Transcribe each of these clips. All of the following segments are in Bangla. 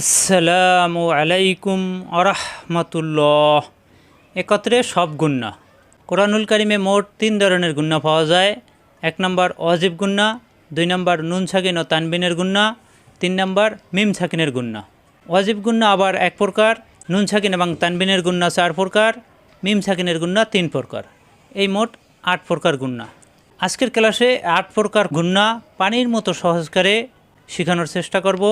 আসসালামু আলাইকুম আরহামতুল্লাহ। একত্রে সব গুন্না। কোরআনুল কারিমে মোট তিন ধরনের গুন্না পাওয়া যায়। এক নম্বর অজিব গুন্না, দুই নম্বর নুন সাকিন ও তানবিনের গুন্না, তিন নম্বর মিম সাকিনের গুন্না। অজিব গুন্না আবার এক প্রকার, নুন সাকিন এবং তানবিনের গুন্না চার প্রকার, মিম সাকিনের গুন্না তিন প্রকার। এই মোট আট প্রকার গুন্না। আজকের ক্লাসে আট প্রকার গুন্না পানির মতো সহজকারে শেখানোর চেষ্টা করব।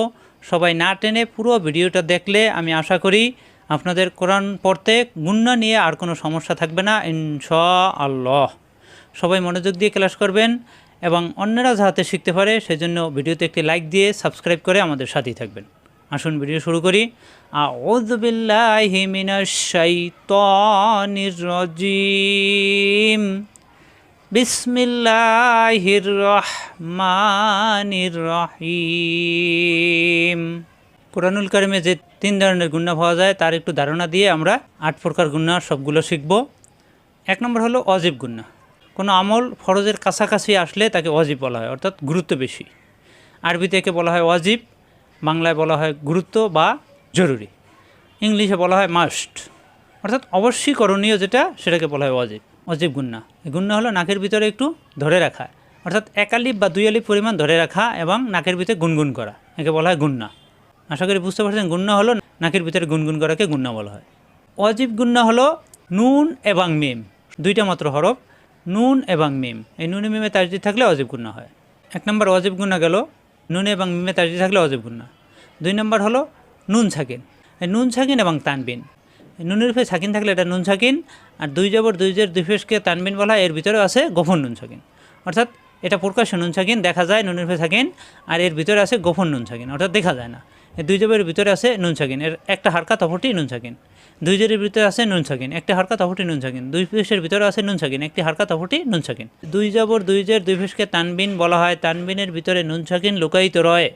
সবাই না টেনে পুরো ভিডিওটা দেখলে আমি আশা করি আপনাদের কোরআন পড়তে গুন্না নিয়ে আর কোনো সমস্যা থাকবে না ইনশা আল্লাহ সবাই মনোযোগ দিয়ে ক্লাস করবেন এবং অন্যরা যাতে শিখতে পারে সেজন্য ভিডিওতে একটি লাইক দিয়ে সাবস্ক্রাইব করে আমাদের সাথেই থাকবেন। আসুন ভিডিও শুরু করি। আউযু বিল্লাহি মিনাশ শাইতানির বিসমিল্লাহির রহমানির রহিম কোরআনুল কারিমে যে তিন ধরনের গুন্না পাওয়া যায়, তার একটু ধারণা দিয়ে আমরা আট প্রকার গুন্না সবগুলো শিখব। এক নম্বর হলো অজীব গুন্না কোনো আমল ফরজের কাছাকাছি আসলে তাকে অজীব বলা হয়, অর্থাৎ গুরুত্ব বেশি। আরবিতে একে বলা হয় অজীব, বাংলায় বলা হয় গুরুত্ব বা জরুরি। ইংলিশে বলা হয় মাস্ট, অর্থাৎ অবশ্যই করণীয় যেটা, সেটাকে বলা হয় অজীব অজীব এই গুন্না হলো নাকের ভিতরে একটু ধরে রাখা। অর্থাৎ এক আলিপ বা দুই আলিপ পরিমাণ ধরে রাখা এবং নাকের ভিতরে গুনগুন করা। একে বলা হয় গুন্না আশা করি বুঝতে পারছেন গুন্না হলো নাকের ভিতরে গুনগুন করাকে গুন্না বলা হয়। অজীব গুন্না হলো নুন এবং মিম দুইটা মাত্র হরফ, নুন এবং মিম এই নুনে মিমে তাজদি থাকলে অজীব গুন্না হয়। এক নম্বর অজীব গুন্না গেল, নুনে এবং মিমে তাজদি থাকলে অজীব গুন্না দুই নম্বর হলো নুন ছাকিন। এই নুন ছাকিন এবং তানবিন। নুনের ফে সাকিন থাকলে এটা নুন ছাকিন, আর দুই জবর দুই জের দুই ফেসকে তানবিন বলা এর ভিতরে আছে গোপন নুন ছাকিন। অর্থাৎ এটা প্রকাশ্য নুন ছাকিন, দেখা যায় নুনের ফে সাকিন আর এর ভিতরে আছে গোপন নুন ছাকিন, অর্থাৎ দেখা যায় না। দুই জবের ভিতরে আছে নুন ছাকিন, এর একটা হারকা তফটি নুন ছাকিন। দুই জের ভিতরে আছে নুন ছাকিন, একটা হারকা তফটি নুন ছাকিন। দুই ফেসের ভিতরে আছে নুন ছাকিন, একটি হারকা তফটি নুন ছাকিন। দুই জবর দুই জের দুই ফেসকে তানবিন বলা হয়, তানবিনের ভিতরে নুন ছাকিন লুকায়িত রয়।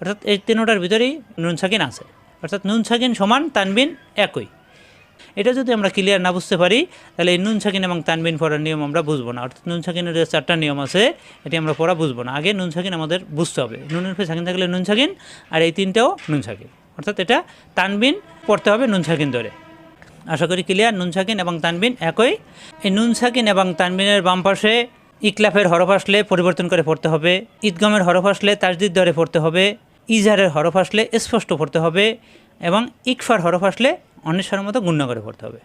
অর্থাৎ এই তিনোটার ভিতরেই নুন ছাকিন আছে। অর্থাৎ নুন ছাকিন সমান তানবিন একই। এটা যদি আমরা ক্লিয়ার না বুঝতে পারি, তাহলে এই নুন ছাকিন এবং তানবিন পড়ার নিয়ম আমরা বুঝব না। অর্থাৎ নুন ছাকিনের যে চারটা নিয়ম আছে, এটি আমরা পড়া বুঝব না। আগে নুন ছাকিন আমাদের বুঝতে হবে। নুনের ফে ছাকিন থাকলে নুন ছাকিন আর এই তিনটাও নুন ছাকিন অর্থাৎ এটা তানবিন পড়তে হবে নুন ছাকিন ধরে। আশা করি ক্লিয়ার নুন ছাকিন এবং তানবিন একই। এই নুন ছাকিন এবং তানবিনের বাম পাশে ইকলাফের হরফ আসলে পরিবর্তন করে পড়তে হবে। ঈদগমের হরফ আসলে তাজদিদ ধরে পড়তে হবে। ইজহারের হরফ আসলে স্পষ্ট পড়তে হবে এবং ইকফার হরফ আসলে অন্বেষার মতো গুণ্য করে পড়তে হবে।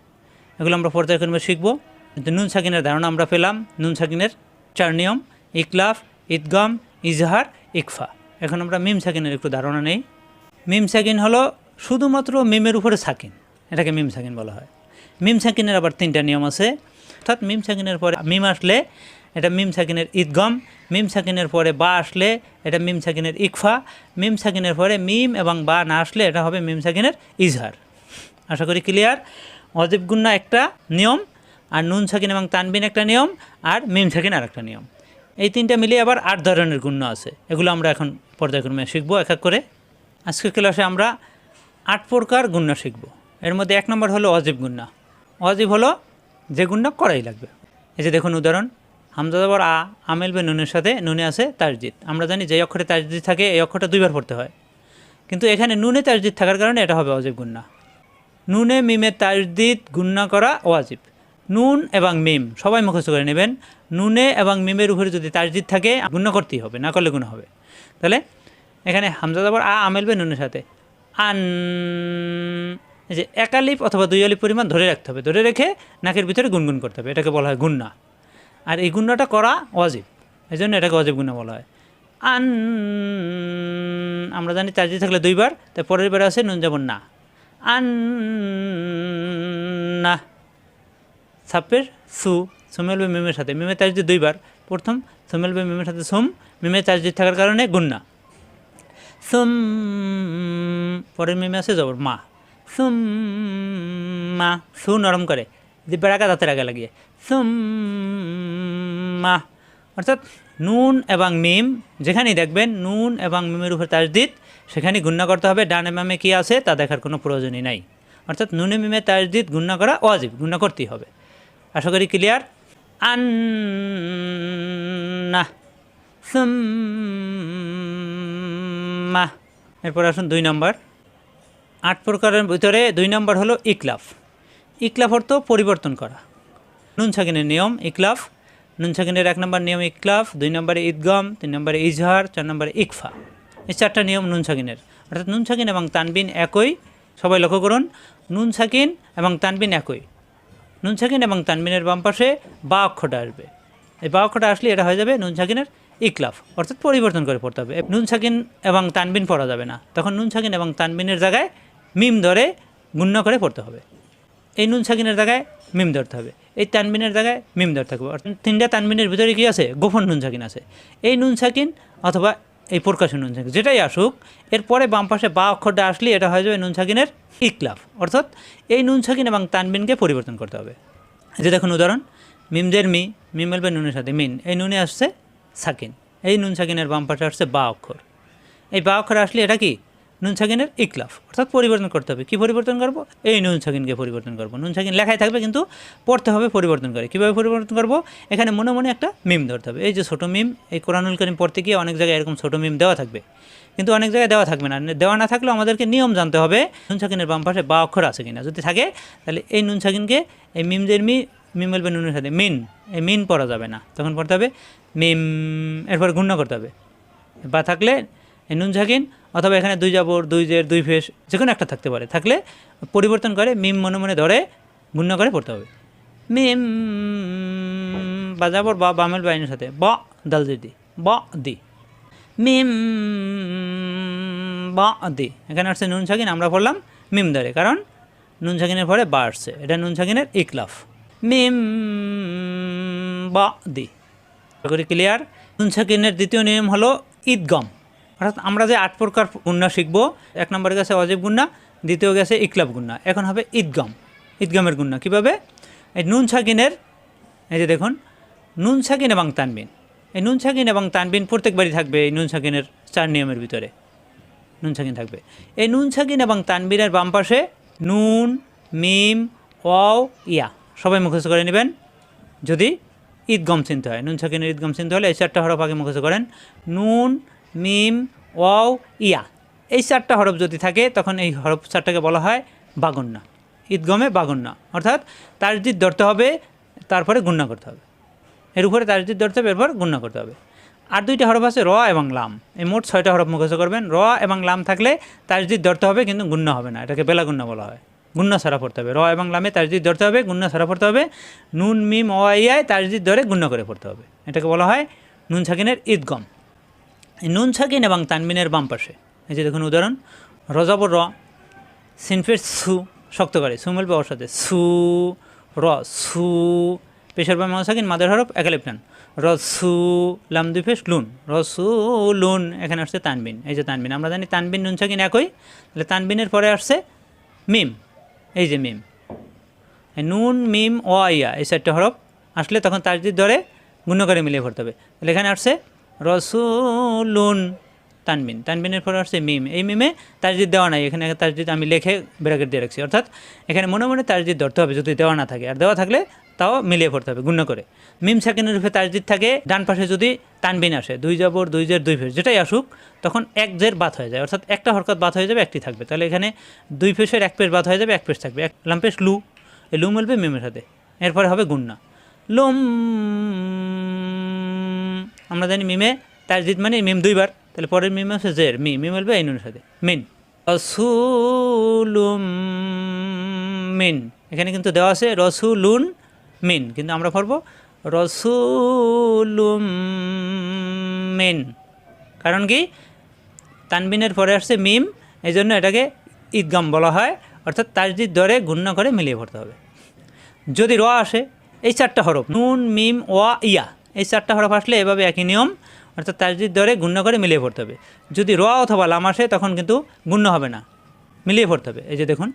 এগুলো আমরা পর্যায়ক্রমে শিখব। কিন্তু নুন সাকিনের ধারণা আমরা পেলাম। নুন সাকিনের চার নিয়ম ইকলাফ ঈদগম, ইজহার, ইকফা। এখন আমরা মিম সাকিনের একটু ধারণা নেই। মিম সাকিন হলো শুধুমাত্র মিমের উপরে সাকিন। এটাকে মিম সাকিন বলা হয়। মিম সাকিনের আবার তিনটা নিয়ম আছে। অর্থাৎ মিম সাকিনের পরে মিম আসলে এটা মিম সাকিনের ঈদগম, মিম সাকিনের পরে বা আসলে এটা মিম সাকিনের ইকফা, মিম সাকিনের পরে মিম এবং বা না আসলে এটা হবে মিম সাকিনের ইজহার। আশা করি ক্লিয়ার অজীব গুন্না একটা নিয়ম, আর নুন সাকিন এবং তানবিন একটা নিয়ম, আর মিম সাকিন আর একটা নিয়ম। এই তিনটা মিলিয়ে আবার আট ধরনের গুণ্য আছে। এগুলো আমরা এখন পর্যায়ক্রমে শিখব, এক এক করে। আজকের ক্লাসে আমরা আট প্রকার গুণ্য শিখব। এর মধ্যে এক নম্বর হলো অজীব গুন্না। অজীব হলো যে গুণ্য করাই লাগবে। এই যে দেখুন উদাহরণ হামদাদাবর আ আমেল বে নুনের সাথে, নুনে আছে তাজদিদ। আমরা জানি যে অক্ষরে তাজদিদ থাকে, এই অক্ষরটা দুইবার পড়তে হয়। কিন্তু এখানে নুনে তাজদিদ থাকার কারণে এটা হবে অজীব গুন্না। নুনে, মিমে তাজদিদ গুন্না করা ওয়াজিব। নুন এবং মিম, সবাই মুখস্থ করে নেবেন। নুনে এবং মিমের উপরে যদি তাজদিদ থাকে গুণ্য করতেই হবে, না করলে গুণ হবে। তাহলে এখানে হামজাদাবর আ আমেলবে নুনের সাথে। আন, এই যে এক আলিপ অথবা দুই আলিপ পরিমাণ ধরে রাখতে হবে। ধরে রেখে নাকের ভিতরে গুনগুন করতে হবে। এটাকে বলা হয় গুন্না আর এই গুণ্যটা করা অজিব এই জন্য এটাকে অজিব গুণা বলা হয়। আন, আমরা জানি তাজদি থাকলে দুইবার, তাই পরের বার আছে নুন যেমন না। আন না সাপের সু সুমেলবে মিমের সাথে। মিমের তাজদি দুইবার। প্রথম সুমেলবে মিমের সাথে সুম, মিমের তাজদি থাকার কারণে গুন্না। সুম, পরের মিমে আছে জবর, মা। সুম, মা। সু নরম করে। দিব্যার আগা দাঁতের আগে লাগিয়ে। সুম, মা। অর্থাৎ নুন এবং মিম, যেখানেই দেখবেন, নুন এবং মিমের উপর তাজদিদ সেখানেই গুণ্য করতে হবে, ডানে মামে কী আছে তা দেখার কোনো প্রয়োজনই নাই। অর্থাৎ নুনে মিমে তাজদিদ গুণ্য করা অজিব গুণ্য করতেই হবে। আশা করি ক্লিয়ার আন না সুম্মা। এরপর আসুন দুই নম্বর। আট প্রকারের ভিতরে দুই নম্বর হলো ইকলাফ। ইকলাফ অর্থ পরিবর্তন করা। নুন সাকিনের নিয়ম, ইকলাফ। নুন সাকিনের এক নম্বর নিয়ম ইকলাফ, দুই নম্বরে ঈদগম, তিন নম্বরে ইজহার, চার নম্বরে ইকফা। এই চারটা নিয়ম নুন সাকিনের। অর্থাৎ নুন সাকিন এবং তানবিন একই। সবাই লক্ষ্য করুন, নুন সাকিন এবং তানবিন একই। নুন সাকিন এবং তানবিনের বাম পাশে বা অক্ষরটা আসবে। এই বা অক্ষরটা আসলে এটা হয়ে যাবে নুন সাকিনের ইকলাফ অর্থাৎ পরিবর্তন করে পড়তে হবে। নুন সাকিন এবং তানবিন পড়া যাবে না। তখন নুন সাকিন এবং তানবিনের জায়গায় মিম ধরে গুণ্য করে পড়তে হবে। এই নুন সাকিনের জায়গায় মিম ধরতে হবে। এই তানবিনের জায়গায় মিম ধরতে থাকবে অর্থাৎ তিনটা তানবিনের ভিতরে কী আছে? গোপন নুন সাকিন আছে। এই নুন সাকিন অথবা এই প্রকাশের নুন সাকিন যেটাই আসুক, এরপরে বাম পাশে বা অক্ষরটা আসলে এটা হয়ে যাবে নুন সাকিনের ইকলাফ অর্থাৎ এই নুন সাকিন এবং তানবিনকে পরিবর্তন করতে হবে। যে দেখুন উদাহরণ, মিমদের মি, মিম মেলবে নুনের সাথে, মিন। এই নুনে আসছে সাকিন। এই নুন সাকিনের বাম পাশে আসছে বা অক্ষর। এই বা অক্ষর আসলে এটা কি? নুন সাকিনের ইকলাফ, অর্থাৎ পরিবর্তন করতে হবে। কী পরিবর্তন করব? এই নুন সাকিনকে পরিবর্তন করব। নুন সাকিন লেখাই থাকবে কিন্তু পড়তে হবে পরিবর্তন করে। কীভাবে পরিবর্তন করব? এখানে মনে মনে একটা মিম ধরতে হবে। এই যে ছোটো মিম, এই কোরআনুল করিম পড়তে গিয়ে অনেক জায়গায় এরকম ছোটো মিম দেওয়া থাকবে। কিন্তু অনেক জায়গায় দেওয়া থাকবে না। দেওয়া না থাকলেও আমাদেরকে নিয়ম জানতে হবে নুন সাকিনের বাম পাশে বা অক্ষর আছে কিনা। যদি থাকে, তাহলে এই নুন সাকিনকে এই মিমদের মি, মিম বলবে নুনের সাথে, মিন। এই মিন পড়া যাবে না। তখন পড়তে হবে মিম, এরপর গুণ্য করতে হবে। বা থাকলে এই নুন সাকিন অথবা এখানে দুই জাবর, দুই জের, দুই ফেস যে কোনো একটা থাকতে পারে। থাকলে পরিবর্তন করে মিম মনে মনে ধরে গুণ্য করে পড়তে হবে। মিম বা জাবর, বা বামেল বাইনের সাথে। ব, দাল দি ব, দি। মিম বা, দি। এখানে আসছে নুন সাকিন, আমরা পড়লাম মিম ধরে। কারণ নুন সাকিনের পরে বা আসছে। এটা নুন সাকিনের ইকলাফ মিম বা, দি। ক্লিয়ার নুন সাকিনের দ্বিতীয় নিয়ম হলো ঈদগম। অর্থাৎ আমরা যে আট প্রকার গুন্না শিখব, এক নম্বরে গেছে অজীব গুন্না, দ্বিতীয় গেছে ইকলাব গুন্না। এখন হবে ঈদগম। ঈদগমের গুন্না কীভাবে? এই নুন সাকিনের এই যে দেখুন, নুন সাকিন এবং তানবিন। এই নুন সাকিন এবং তানবিন প্রত্যেকবারই থাকবে এই নুন সাকিনের চার নিয়মের ভিতরে। নুন সাকিন থাকবে। এই নুন সাকিন এবং তানবিনের বাম পাশে নুন, মিম, ওয়াও, ইয়া সবাই মুখস্থ করে নেবেন। যদি ঈদগম চিনতে হয়, নুন সাকিনের ঈদগম চিনতে হলে এই চারটা হরফ আগে মুখস্থ করেন। নুন মিম, ওয়াও, ইয়া। এই চারটা হরফ যদি থাকে, তখন এই হরফ চারটাকে বলা হয় বাগন্না। ঈদগমে বাগন্না। অর্থাৎ তারজিদ ধরতে হবে, তারপরে গুন্না করতে হবে। এর উপরে তারজিদ ধরতে হবে, এরপর গুন্না করতে হবে। আর দুইটা হরফ আছে র এবং লাম। এই মোট ছয়টা হরফ মুখস্থ করবেন। র এবং লাম থাকলে তারজিদ ধরতে হবে, কিন্তু গুন্না হবে না। এটাকে বেলা গুন্না বলা হয়। গুন্না সারা পড়তে হবে। র এবং লামে তারজিদ ধরতে হবে, গুন্না সারা পড়তে হবে। নুন, মিম ও আইয়ায় তারজিদ ধরে গুন্না করে পড়তে হবে। এটাকে বলা হয় নুন সাকিনের ঈদগম। নুন সাকিন এবং তানবিনের বাম পাশে। এই যে দেখুন উদাহরণ, রজাবর র, সিনফের সু, শক্ত করে, সু মিলবে ওর সাথে। সু, র, সু, পেশার বা সাকিন মাদের হরফ একালিপ্টান র, সু, লাম দুই ফেস, লুন। র, সু, লুন, এখানে আসছে তানবিন। এই যে তানবিন, আমরা জানি তানবিন নুন সাকিন একই। তাহলে তানবিনের পরে আসছে মিম। এই যে মিম। নুন, মিম, ও আইয়া এই চারটে হরফ আসলে তখন তাজদিদ ধরে গুণ্য করে মিলিয়ে ভরতে হবে। তাহলে এখানে আসছে রসুলুন। তানবিন। তানবিনের পরে আসছে মিম। এই মিমে তাজদিদ দেওয়া নাই। এখানে তাজদিদ আমি লেখে ব্র্যাকেট দিয়ে রাখছি। অর্থাৎ এখানে মনে মনে তাজদিদ ধরতে হবে। যদি দেওয়া না থাকে। আর দেওয়া থাকলে তাও মিলিয়ে পড়তে হবে গুণ্য করে। মিম সেকেন্ডের রূপে তাজদিদ থাকে। ডান পাশে যদি তানবিন আসে, দুই জাবর, দুই জের, দুই ফেস যেটাই আসুক, তখন এক জের বাত হয়ে যায়। অর্থাৎ একটা হরকত বাত হয়ে যাবে, একটি থাকবে। তাহলে এখানে দুই ফেসের এক পেশ বাত হয়ে যাবে, এক পেশ থাকবে। এক লাম্পেশ লু। এই লু মিলবে মিমের সাথে এরপরে হবে গুন্না লুম আমরা জানি মিমে তাজদিদ মানে মিম দুইবার, তাহলে পরের মিম হচ্ছে জের, মি মি মিলবে এই সাথে, মিন। রসুলুম মিন, এখানে কিন্তু দেওয়া আছে রসুলুন মিন, কিন্তু আমরা পড়ব রসুলুম মিন। কারণ কি? তানবিনের পরে আসছে মিম এই জন্য এটাকে ঈদগাম বলা হয়, অর্থাৎ তাজদিদ দরে গুণ্য করে মিলিয়ে পড়তে হবে। যদি র আসে, এই চারটা হরফ, নুন, মিম, ওয়া, ইয়া এই চারটা হরফ আসলে এভাবে একই নিয়ম, অর্থাৎ তাজদিদ দরে গুণ্য করে মিলিয়ে পড়তে হবে। যদি র অথবা লাম আসে, তখন কিন্তু গুণ্য হবে না, মিলিয়ে পড়তে হবে। এই যে দেখুন,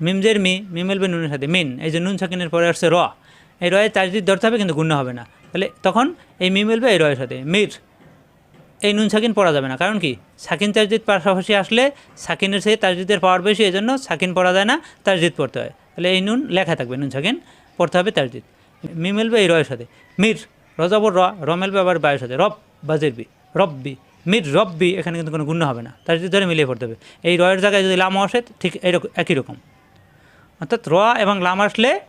মিমজের মি মিমেলবে নুনের সাথে, মিন, এই যে নুন সাকিনের পরে আসছে র, এই রয়ে তাজদিদ ধরতে হবে, কিন্তু গুণ্য হবে না। তাহলে তখন এই মি মিলবে এই রয়ের সাথে, মির, এই নুন সাকিন পড়া যাবে না। কারণ কি? সাকিন তাজদিদ পাশাপাশি আসলে সাকিনের সেই তাজদিদের পাওয়ার বেশি এই জন্য সাকিন পড়া যায় না, তাজদিদ পড়তে হয়। তাহলে এই নুন লেখা থাকবে, নুন সাকিন পড়তে হবে তাজদিদ। মি মিলবে এই রয়ের সাথে। মির, রজাবর র র মিলবে আবার বায়ের সাথে। রব বাজের বি রব্বি, মির, রব্বি, এখানে কিন্তু কোনো গুণ্য হবে না। তার যদি ধরে মিলিয়ে পড়তে হবে। এই রয়ের জায়গায় যদি লাম আসে, ঠিক এইরকম একই রকম। অর্থাৎ র এবং লাম আসলে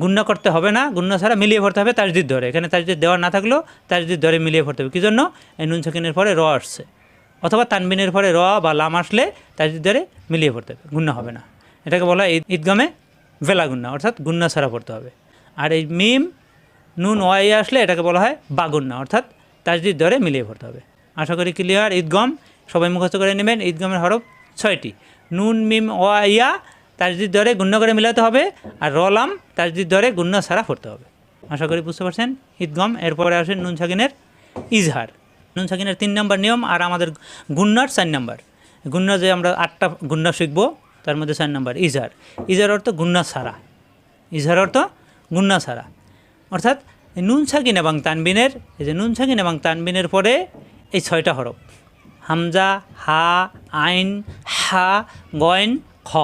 গুণ্য করতে হবে না গুণ্য ছাড়া মিলিয়ে পড়তে হবে তাজদিদ ধরে। এখানে তাজদিদ দেওয়া না থাকলেও তাজদিদ ধরে মিলিয়ে পড়তে হবে। কী জন্য এই নুন সাকিনের পরে র আসছে। অথবা তানবিনের পরে র বা লাম আসলে তাজদিদ ধরে মিলিয়ে পড়তে হবে। গুণ্য হবে না। এটাকে বলা ঈদ- ঈদগামে ভেলা গুণ্য অর্থাৎ গুণ্য ছাড়া পড়তে হবে। আর এই মিম, নুন ওয়াই আসলে এটাকে বলা হয় বাগুন্না অর্থাৎ তাজদির ধরে মিলিয়ে পড়তে হবে। আশা করি ক্লিয়ার ঈদগম সবাই মুখস্থ করে নেবেন ঈদগমের হরফ ছয়টি। নুন, মিম ওয়াইয়া তাজদির ধরে গুণ্য করে মিলাতে হবে, আর রলাম তাজদির ধরে গুণ্য ছাড়া পড়তে হবে। আশা করি বুঝতে পারছেন ঈদগম এরপরে আসেন নুন সাকিনের ইজহার। নুন সাকিনের তিন নম্বর নিয়ম আর আমাদের গুন্নার চার নম্বর। গুণ্য যে আমরা আটটা গুণ্য শিখব, তার মধ্যে চার নম্বর ইজহার। ইজহার অর্থ গুণ্য ছাড়া। ইজহার অর্থ গুন্না ছাড়া। অর্থাৎ নুন সাকিন এবং তানবিনের, এই যে নুন সাকিন এবং তানবিনের পরে এই ছয়টা হরফ। হামজা, হা, আইন, হা, গয়ন, খ,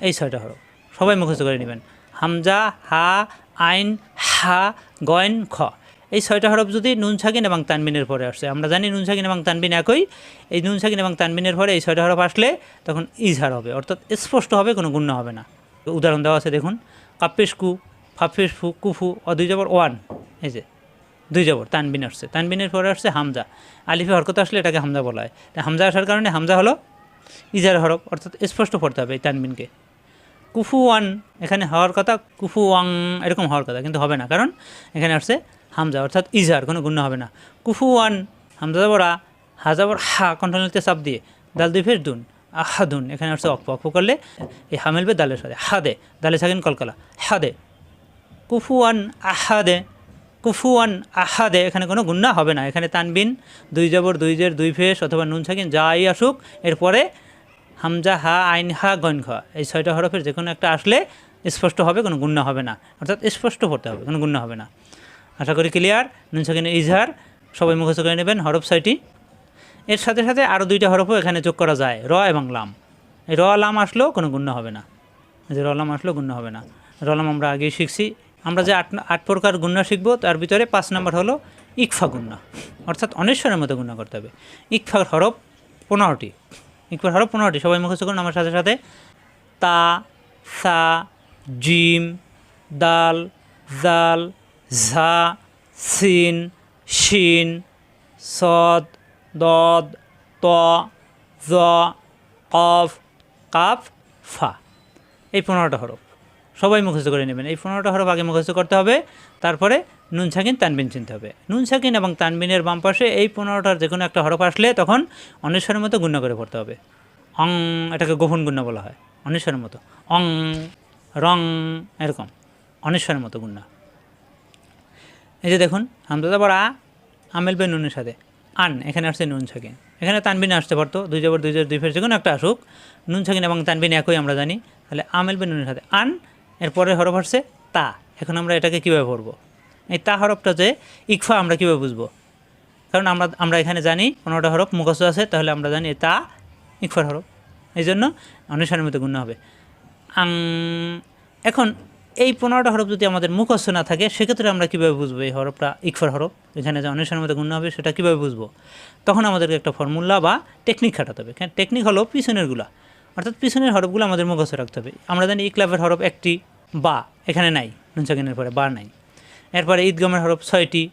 এই ছয়টা হরফ। সবাই মুখস্থ করে নেবেন। হামজা, হা, আইন, হা, গয়ন, খ, এই ছয়টা হরফ যদি নুন সাকিন এবং তানবিনের পরে আসছে আমরা জানি নুন সাকিন এবং তানবিন একই। এই নুন সাকিন এবং তানবিনের পরে এই ছয়টা হরফ আসলে তখন ইজহার হবে। অর্থাৎ স্পষ্ট হবে, কোনো গুণ্য হবে না। উদাহরণ দেওয়া আছে, দেখুন। কাপ্পেশ কু ফাফেশ ফু, কুফু ও দুই জবর, ওয়ান। এই যে, দুই জবর, তানবিন আসছে। তানবিনের পরে আসছে হামজা। আলিফে হরকত আসলে এটাকে হামজা বলা হয়। হামজা আসার কারণে হামজা হলো ইজার হরফ অর্থাৎ স্পষ্ট পড়তে হবে এই তানবিনকে। কুফু ওয়ান, এখানে হওয়ার কথা, কুফু ওয়াং, এরকম হওয়ার কথা, কিন্তু হবে না, কারণ এখানে আসছে হামজা, অর্থাৎ ইজার, কোনো গুণ হবে না। কুফু ওয়ান, হামজা যাবর আ, হা কন্ট্রোলতে চাপ দিয়ে। দাল দুই ফের দুন আহাদুন এখানে আসছে অক্ষ। অক্ষ করলে এই হামেলবে দালের সাথে হাদে দালে থাকেন কলকলা হাদে কুফুয়ান আহাদে কুফুয়ান আহাদে, এখানে কোনো গুন্না হবে না। এখানে তানবিন, দুই জবর, দুই জের, দুই ফেস অথবা নুন সাকিন যাই আসুক, এরপরে হামজা, হা, আইন, হা, গন খ এই ছয়টা হরফের যে কোনো একটা আসলে স্পষ্ট হবে, কোনো গুন্না হবে না। অর্থাৎ স্পষ্ট পড়তে হবে, কোনো গুন্না হবে না। আশা করি ক্লিয়ার নুন সাকিনের ইজহার, সবাই মুখস্থ করে নেবেন হরফ ছয়টি। এর সাথে সাথে আরও দুইটা হরফও এখানে যোগ করা যায়, র এবং লাম। এই র লাম আসলেও কোনো গুণ্য হবে না। যে র লাম আসলেও গুণ্য হবে না। রলাম আমরা আগেই শিখছি। আমরা যে আট আট প্রকার গুণ্য শিখব, তার ভিতরে পাঁচ নম্বর হলো ইকফা গুণ্য অর্থাৎ অনেশ্বরের মতো গুণ্য করতে হবে। ইকফার হরফ পনেরোটি। ইকফার হরফ পনেরোটি। সবাই মুখস্থ করুন আমার সাথে সাথে। তা, সা, জিম, দাল, জাল, ঝা, সিন, শিন, সদ, দদ, ত, জ, কফ, কাফ, ফা। এই পনেরোটা হরফ। সবাই মুখস্থ করে নেবেন। এই পনেরোটা হরফ আগে মুখস্থ করতে হবে, তারপরে নুন, সাকিন, তানবিন চিনতে হবে। নুন, সাকিন এবং তানবিনের বাম পাশে এই পনেরোটার যে কোনো একটা হরফ আসলে তখন অনেশ্বরের মতো গুণ্য করে পড়তে হবে। অং, এটাকে গোপন গুণ্য বলা হয় অনেশ্বরের মতো। অং, রং, এরকম অনেশ্বরের মতো গুণ্য। এই যে দেখুন হামদা যাবার আ বে নুনের সাথে। আন, এখানে আসছে নুন, সাকিন। এখানে তানবিন আসতে পারতো, দুই জবর দুই জবর, দুই ফের যে কোনো একটা আসুক। নুন, সাকিন এবং তানবিন একই, আমরা জানি। তাহলে আমেল বে নুনের সাথে। আন এরপরে হরফ আসছে তা। এখন আমরা এটাকে কীভাবে পড়ব? এই তা হরফটা যে ইকফা আমরা কীভাবে বুঝব? কারণ আমরা আমরা এখানে জানি পনেরোটা হরফ মুখস্থ আছে, তাহলে আমরা জানি তা ইকফার হরফ। এই জন্য অনুসারের মতো গুণ হবে। এখন এই পনেরোটা হরফ যদি আমাদের মুখস্থ না থাকে, সেক্ষেত্রে আমরা কীভাবে বুঝব এই হরফটা ইকফার হরফ? এখানে যে অনুসারের মতো গুণ হবে, সেটা কীভাবে বুঝব? তখন আমাদেরকে একটা ফর্মুলা বা টেকনিক খাটাতে হবে। টেকনিক হলো পিছনেরগুলা। অর্থাৎ পিছনের হরফগুলো আমাদের মুখস্থ রাখতে হবে। আমরা জানি ইকলাফের হরফ একটি বা, এখানে নাই, নুন সাকিনের পরে বা নাই। এরপরে ঈদগমের হরফ ছয়টি,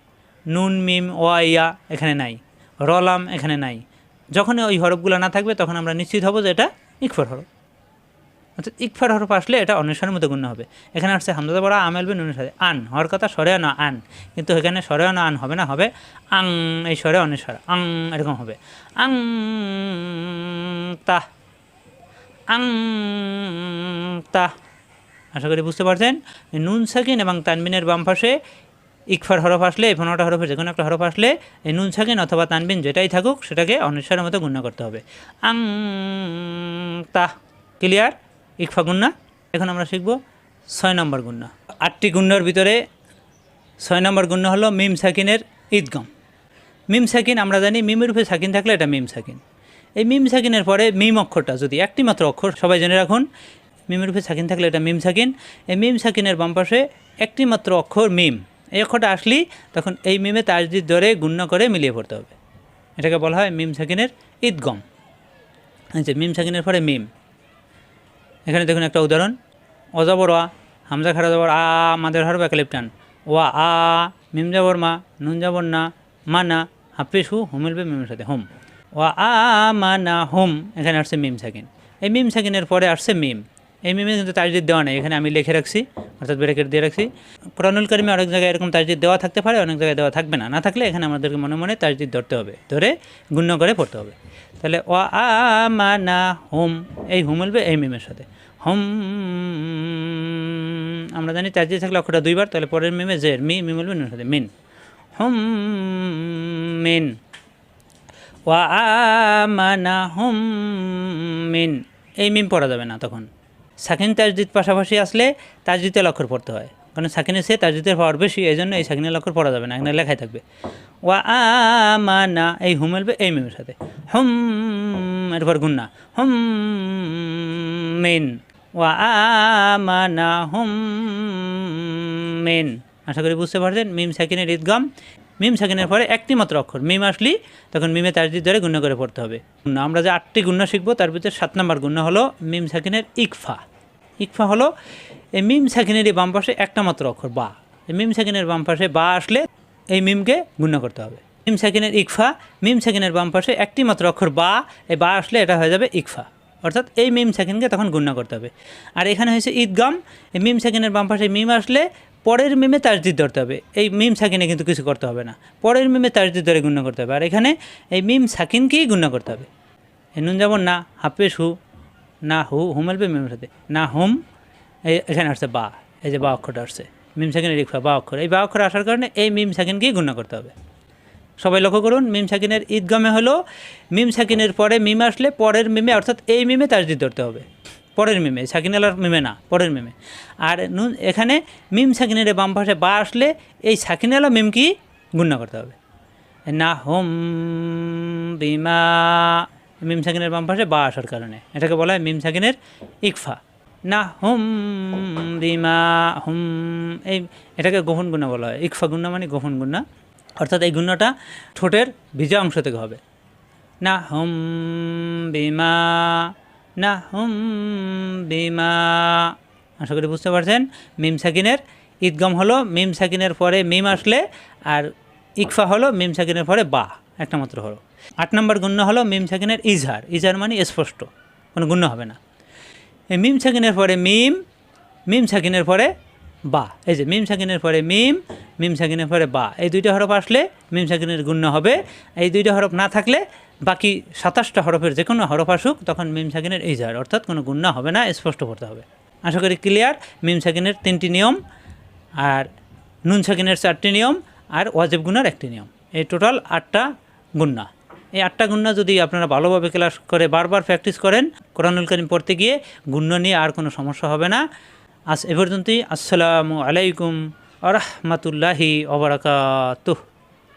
নুন, মিম ওয়াইয়া এখানে নাই। রলাম এখানে নাই। যখন ওই হরফগুলো না থাকবে, তখন আমরা নিশ্চিত হব যে এটা ইকফার হরফ। অর্থাৎ ইকফার হরফ আসলে এটা অন্বেষণের মতো গুণ হবে। এখানে আসছে হামদাদা বড়া আমেল বিন নুনের সাথে আন। হওয়ার কথা সরে না আন। কিন্তু এখানে সরে না আন হবে না, হবে আং, এই সরে অনেশ্বর আং, এরকম হবে। আং তা আং তা আশা করি বুঝতে পারছেন? নুন সাকিন এবং তানবিনের বাম পাশে ইকফার হরফ আসলে, এই পনেরোটা হরফের যে কোনো একটা হরফ আসলে, এই নুন সাকিন অথবা তানবিন যেটাই থাকুক, সেটাকে অনিশ্বরের মতো গুণ্য করতে হবে। আং তা ক্লিয়ার? ইকফা গুন্না এখন আমরা শিখব ছয় নম্বর গুন্না আটটি গুণ্যর ভিতরে ছয় নম্বর গুণ্য হলো মিম সাকিনের ঈদগম। মিম সাকিন, আমরা জানি, মিমের উপরে সাকিন থাকলে এটা মিম সাকিন। এই মিম সাকিনের পরে মিম অক্ষরটা যদি একটি মাত্র অক্ষর সবাই জেনে রাখুন, মিমের উপরে সাকিন থাকলে এটা মিম সাকিন। এই মিম সাকিনের বাম পাশে একটি মাত্র অক্ষর মিম। এই অক্ষরটা আসলেই তখন এই মিমে তাজদিদ ধরে গুণ্য করে মিলিয়ে পড়তে হবে। এটাকে বলা হয় মিম সাকিনের ঈদগম। আচ্ছা মিম সাকিনের পরে মিম। এখানে দেখুন একটা উদাহরণ। অজাবর আ, হামজা খারা যাবর আ, মাদের হরফ একালিপটান। ওয়া আ, মিম যাবর মা, নুন যাবর না, মা না, হাফিস হু হুমিলবে মিমের সাথে, হোম। ওয়া আ মা না হোম এখানে আসছে মিম সাকিন। এই মিম সাকিনের পরে আসছে মিম। এই মিমে কিন্তু তাজদিদ দেওয়া নেই। এখানে আমি লিখে রাখছি, অর্থাৎ ব্রেকেট দিয়ে রাখছি। কোরআনুল কারিমে অনেক জায়গায় এরকম তাজদিদ দেওয়া থাকতে পারে, অনেক জায়গায় দেওয়া থাকবে না। না থাকলে এখানে আমাদেরকে মনে মনে তাজদিদ ধরতে হবে, ধরে গুণ্য করে পড়তে হবে। তাহলে ও আ মা না হোম এই হুম মিলবে এই মিমের সাথে। হোম, আমরা জানি তাজদিদ থাকলে অক্ষরটা দুইবার, তাহলে পরের মিমে জের, মি, মিম নুনের সাথে, মিন। হোম, মিন। ওয়া মিন। এই মিম পড়া যাবে না তখন। সাকিন তাজদিদ পাশাপাশি আসলে তাজদিদের অক্ষর পড়তে হয়। কারণ সাকিনের সে তাজদিদের পাওয়ার বেশি এই জন্য এই সাকিনের অক্ষর পড়া যাবে না, এখানে লেখাই থাকবে। ওয়া আমানা এই হুম মিলবে এই মিমের সাথে। হুম, এরপর গুন্না। হুম মিন। ওয়া আমানা হুম মিন। আশা করি বুঝতে পারছেন, মিম সাকিনের ঈদগাম। মিম সাকিনের পরে একটি মাত্র অক্ষর। মিম আসলি, তখন মিমে তাজদিদ ধরে গুণ্য করে পড়তে হবে। আমরা যে আটটি গুণ্য শিখব, তার ভিতরে সাত নম্বর গুণ্য হলো মিম সাকিনের ইকফা। ইকফা হলো, এই মিম সাকিনের এই বাম পাশে একটা মাত্র অক্ষর, বা। এই মিম সাকিনের বাম পাশে বা আসলে এই মিমকে গুণ্য করতে হবে। মিম সাকিনের ইকফা, মিম সাকিনের বাম পাশে একটি মাত্র অক্ষর, বা। এই বা আসলে এটা হয়ে যাবে ইকফা। অর্থাৎ এই মিম সেকেন্ডকে তখন গুণ্য করতে হবে। আর এখানে হয়েছে ঈদগাম, এই মিম সেকেন্ডের বাম পাশে মিম আসলে পরের মিমে তাজদিদ ধরতে হবে। এই মিম সাকিনে কিন্তু কিছু করতে হবে না। পরের মিমে তাজদিদ ধরে গুণ্য করতে হবে। আর এখানে এই মিম সাকিনকেই গুণ্য করতে হবে। নুন যেমন না হাফেস হু, না হু হুমেলবে মিমের সাথে। না হুম এখানে আসছে বা, এই যে বা অক্ষরটা আসছে। মিম সাকিনের রিক্সা বা অক্ষর। এই বা অক্ষর আসার কারণে এই মিম সাকিনকেই গুণ্য করতে হবে। সবাই লক্ষ্য করুন মিম সাকিনের ঈদগামে হলো মিম সাকিনের পরে মিম আসলে পরের মিমে অর্থাৎ এই মিমে তাজদিদ ধরতে হবে। পরের মিমে, সাকিনালার মিমে না, পরের মিমে। আর নুন এখানে মিম সাকিনের বাম পাশে বা আসলে এই সাকিনালা মিমকেই গুণ্য করতে হবে। না হোম বিমা, মিম সাকিনের বাম পাশে বা আসার কারণে। এটাকে বলা হয় মিম সাকিনের ইকফা। না হুম বিমা, হুম, এই এটাকে গোপন গুণা বলা হয়। ইকফা গুণা মানে গোপন গুণা। অর্থাৎ এই গুণাটা ঠোঁটের ভিজা অংশ থেকে হবে। না হুম বিমা না হুম বিমা। আশা করি বুঝতে পারছেন? মিম সাকিনের ঈদগম হলো মিম সাকিনের পরে মিম আসলে আর ইকফা হলো মিম সাকিনের পরে বা, একটা মাত্র হলো। আট নম্বর গুণ্য হলো মিম সাকিনের ইজহার। ইজহার মানে স্পষ্ট, কোনো গুণ্য হবে না। এই মিম সাকিনের পরে মিম মিম সাকিনের পরে বা। এই যে মিম সাকিনের পরে মিম মিম সাকিনের পরে বা। এই দুইটা হরফ আসলে মিম সাকিনের গুণ্য হবে। এই দুইটা হরফ না থাকলে বাকি সাতাশটা হরফের যে কোনো হরফ আসুক, তখন মিম সাকিনের ইজহার অর্থাৎ কোনো গুণ্য হবে না স্পষ্ট করতে হবে। আশা করি ক্লিয়ার মিম সাকিনের তিনটি নিয়ম, আর নুন সাকিনের চারটি নিয়ম, আর ওয়াজেব গুনার একটি নিয়ম। এই টোটাল আটটা গুন্না এই আটটা গুন্না যদি আপনারা ভালোভাবে ক্লাস করে বারবার প্র্যাকটিস করেন, কোরআনুল করিম পড়তে গিয়ে গুণ্য নিয়ে আর কোনো সমস্যা হবে না। আজ এ পর্যন্তই, আসসালামু আলাইকুম আ রহমতুল্লাহি ওবরাকাতুহ